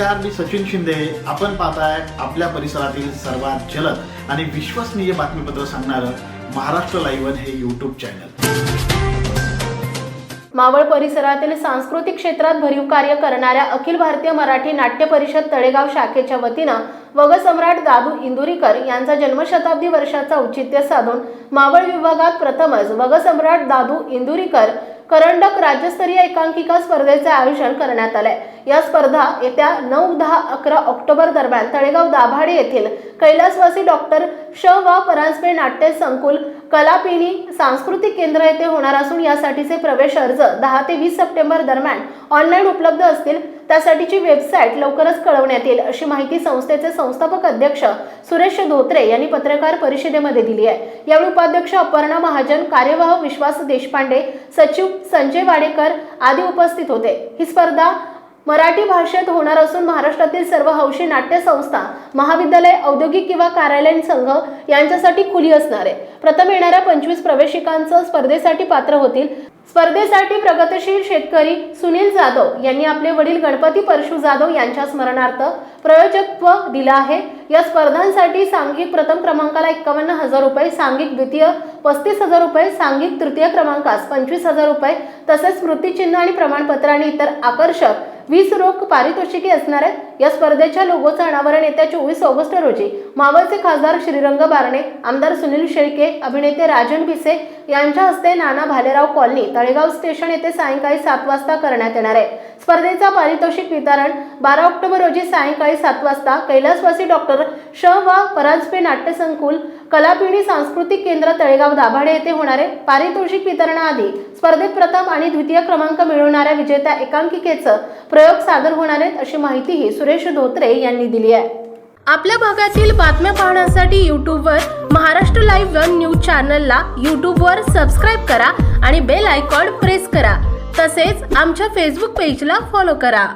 नमस्कार मी सचिन शिंदे. आपण पाहताय आपल्या परिसरातील सर्वात जलद आणि विश्वसनीय बातमीपत्र सांगणारं महाराष्ट्र लाईव्ह हे यूट्यूब चॅनल मावळ परिसरातील सांस्कृतिक क्षेत्रात भरीव कार्य करणाऱ्या अखिल भारतीय मराठी नाट्य परिषद तळेगाव शाखेच्या वतीनं वगसम्राट दादू इंदुरीकर यांचा जन्मशताब्दी वर्षाचा औचित्य साधून मावळ विभागात प्रथमच वगसम्राट दादू इंदुरीकर करंडक राज्यस्तरीय एकांकिका स्पर्धेचे आयोजन करण्यात आले या स्पर्धा येत्या नऊ दहा अकरा ऑक्टोबर दरम्यान तळेगाव दाभाडे येथील कैलासवासी डॉक्टर श वा परांजपे नाट्य संकुल कलापिनी सांस्कृतिक केंद्र येथे होणार असून यासाठीचे प्रवेश अर्ज दहा ते वीस सप्टेंबर दरम्यान ऑनलाईन उपलब्ध असतील. त्यासाठीची वेबसाईट लवकरच कळवण्यात येईल अशी माहिती संस्थेचे संस्थापक अध्यक्ष सुरेश धोत्रे यांनी पत्रकार परिषदेमध्ये दिली आहे. यावेळी उपाध्यक्ष अपर्णा महाजन कार्यवाह विश्वास देशपांडे सचिव संजय वाडेकर आदी उपस्थित होते. ही स्पर्धा मराठी भाषेत होणार असून महाराष्ट्रातील सर्व हौशी नाट्य संस्था महाविद्यालय औद्योगिक किंवा कार्यालयीन संघ यांच्यासाठी खुली असणार आहे. प्रथम येणाऱ्या पंचवीस प्रवेशिकांचं स्पर्धेसाठी पात्र होतील. स्पर्धेसाठी प्रगतशील शेतकरी सुनील जाधव यांनी आपले वडील गणपती परशु जाधव यांच्या स्मरणार्थ प्रयोजकत्व दिलं आहे. या स्पर्धांसाठी सांघिक प्रथम क्रमांकाला एकावन्न हजार रुपये सांघिक द्वितीय पस्तीस हजार रुपये सांघिक तृतीय क्रमांकास पंचवीस हजार रुपये तसेच स्मृतिचिन्ह आणि प्रमाणपत्र आणि इतर आकर्षक वीस रोख पारितोषिके असणार आहेत. या स्पर्धेच्या लोगोचं अनावरण येत्या चोवीस ऑगस्ट रोजी मावळचे खासदार श्रीरंग बारणे आमदार सुनील शेळके अभिनेते राजन भिसे यांच्या हस्ते नाना भालेराव कॉलनी तळेगाव स्टेशन येथे सायंकाळी सात वाजता करण्यात येणार आहे. स्पर्धेचा पारितोषिक वितरण बारा ऑक्टोबर रोजी सायंकाळी सात वाजता कैलासवासी डॉक्टर श वा परांजपे नाट्यसंकुल कलापिणी सांस्कृतिक केंद्र तळेगाव दाभाडे येथे होणारे पारितोषिक वितरणाआधी स्पर्धेत प्रथम आणि द्वितीय क्रमांक मिळवणाऱ्या विजेत्या एकांकिकेचं प्रयोग सादर होणार आहेत अशी माहितीही सुरेश धोत्रे यांनी दिली आहे. आपल्या भागातील बातम्या पाहण्यासाठी यूट्यूबवर महाराष्ट्र लाईव्ह वन न्यूज चॅनलला यूट्यूबवर सबस्क्राईब करा आणि बेल आयकॉन प्रेस करा. तसेच आमच्या फेसबुक पेजला फॉलो करा.